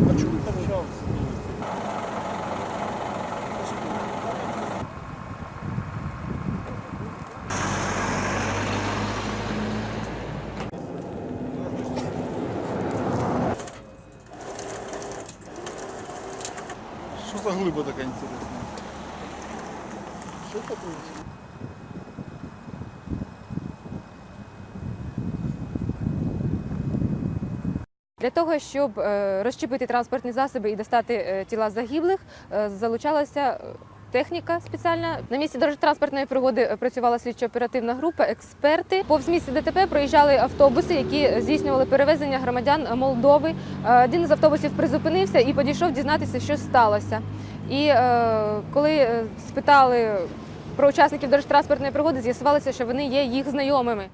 А чому там час? Что за глыба такая интересная? Что такое? Для того, щоб е, розчепити транспортні засоби і достати е, тіла загиблих, е, залучалася техніка спеціальна. На місці дорожньо-транспортної пригоди працювала слідчо-оперативна група, експерти. Повз місці ДТП проїжджали автобуси, які здійснювали перевезення громадян Молдови. Один із автобусів призупинився і підійшов дізнатися, що сталося. І коли спитали про учасників дорожньо-транспортної пригоди, з'ясувалося, що вони є їх знайомими.